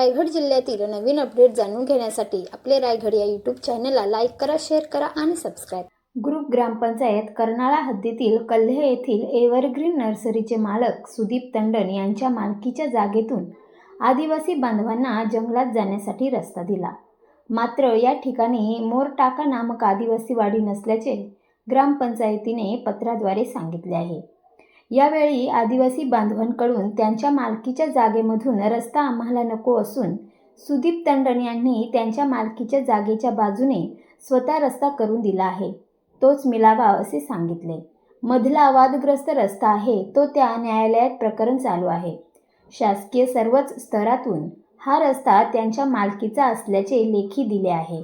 रायगड जिल्ह्यातील नवीन अपडेट जाणून घेण्यासाठी आपले रायगड या यूट्यूब चॅनलला लाईक करा शेअर करा आणि सबस्क्राईब ग्रुप ग्रामपंचायत कर्नाळा हद्दीतील कल्हे येथील एव्हरग्रीन नर्सरीचे मालक सुदीप तंडन यांच्या मालकीच्या जागेतून आदिवासी बांधवांना जंगलात जाण्यासाठी रस्ता दिला. मात्र या ठिकाणी मोरटाका नामक आदिवासी वाडी नसल्याचे ग्रामपंचायतीने पत्राद्वारे सांगितले आहे. यावेळी आदिवासी बांधवांकडून त्यांच्या मालकीच्या जागेमधून रस्ता आम्हाला नको असून सुदीप तंडन यांनी त्यांच्या मालकीच्या जागेच्या बाजूने स्वतः रस्ता करून दिला आहे. तोच मिलावा असे सांगितले. मधला वादग्रस्त रस्ता आहे तो त्या न्यायालयात प्रकरण चालू आहे. शासकीय सर्वच स्तरातून हा रस्ता त्यांच्या मालकीचा असल्याचे लेखी दिले आहे.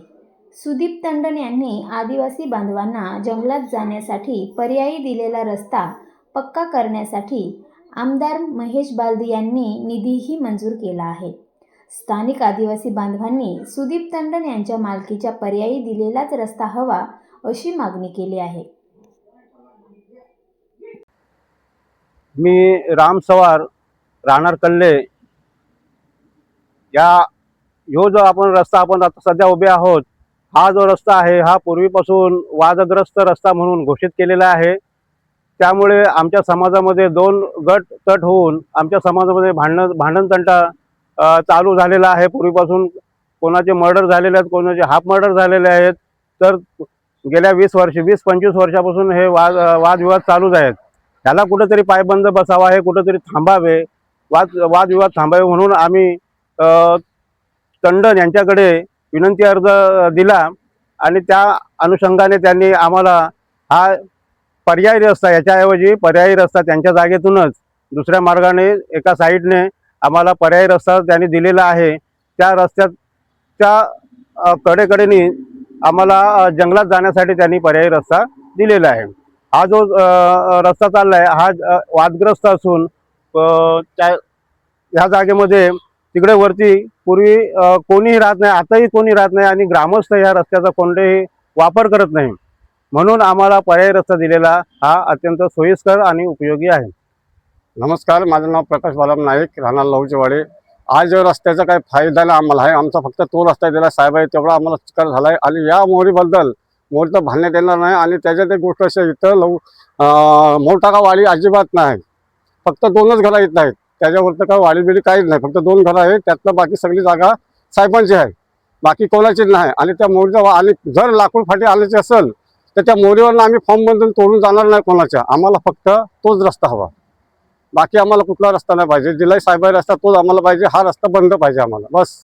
सुदीप तंडन यांनी आदिवासी बांधवांना जंगलात जाण्यासाठी पर्यायी दिलेला रस्ता पक्का करण्यासाठी आमदार महेश बालदी यांनी निधीही मंजूर केला आहे. स्थानिक आदिवासी बांधवांनी सुदीप तंडन यांच्या मालकीच्या पर्यायी दिलेलाच रस्ता हवा अशी मागणी केली आहे. मी राम सवार राहणार कल्ले. या ह्यो जो आपण रस्ता आपण आता सध्या उभे आहोत हा जो रस्ता आहे हा पूर्वीपासून वादग्रस्त रस्ता म्हणून घोषित केलेला आहे. त्यामुळे आमच्या समाजामध्ये दोन गट तट होऊन आमच्या समाजामध्ये भांडण भांडणतंटा चालू झालेला आहे. पूर्वीपासून कोणाचे मर्डर झालेले आहेत कोणाचे हाफ मर्डर झालेले आहेत. तर गेल्या वीस वर्ष वीस पंचवीस वर्षापासून हे वाद वादविवाद चालूच आहेत. त्याला कुठंतरी पायबंद बसावा हे कुठंतरी थांबावे वाद वादविवाद थांबावे म्हणून आम्ही तंडन टंडन यांच्याकडे विनंती अर्ज दिला आणि त्या अनुषंगाने त्यांनी आम्हाला हा पर्यायी रस्ता याच्याऐवजी पर्यायी रस्ता त्यांच्या जागेतूनच दुसऱ्या मार्गाने एका साईडने आम्हाला पर्यायी रस्ता त्यांनी दिलेला आहे. त्या रस्त्याच्या कडेकडेने कडेकडेनी आम्हाला जंगलात जाण्यासाठी त्यांनी पर्यायी रस्ता दिलेला आहे. हा जो रस्ता चालला आहे हा वादग्रस्त असून त्या ह्या जागेमध्ये तिकडे वरती पूर्वी कोणीही राहत नाही आताही कोणी राहत नाही आणि ग्रामस्थ ह्या रस्त्याचा कोणतेही वापर करत नाही. म्हणून आम्हाला पर्यायी रस्ता दिलेला हा अत्यंत सोयीस्कर आणि उपयोगी आहे. नमस्कार माझं नाव प्रकाश बालाम नाईक राहणार लवचेवाडे. आज जो रस्त्याचा काही फायदा नाही आम्हाला आहे आमचा फक्त तो रस्ता दिला साहेब आहे तेवढा आम्हाला चिकार झाला आहे आणि या मोहरीबद्दल मोहर तर भांडण्यात येणार नाही आणि त्याच्यात एक गोष्ट अशी इथं लव मोठा वाडी अजिबात नाही. फक्त दोनच घरं येत नाहीत त्याच्यावर तर काय वाडी बिडी काहीच नाही. फक्त दोन घरं आहेत त्यातलं बाकी सगळी जागा साहेबांची आहे. बाकी कोणाचीच नाही. आणि त्या मोहरीचा आणि जर लाकूड फाटी आल्याचे असेल तर त्या मोरीवरनं आम्ही फॉर्म बंधून तोडून जाणार नाही कोणाच्या. आम्हाला फक्त तोच रस्ता हवा. बाकी आम्हाला कुठला रस्ता नाही पाहिजे. जिल्हा साहेब रस्ता तोच आम्हाला पाहिजे. हा रस्ता बंद पाहिजे आम्हाला. बस.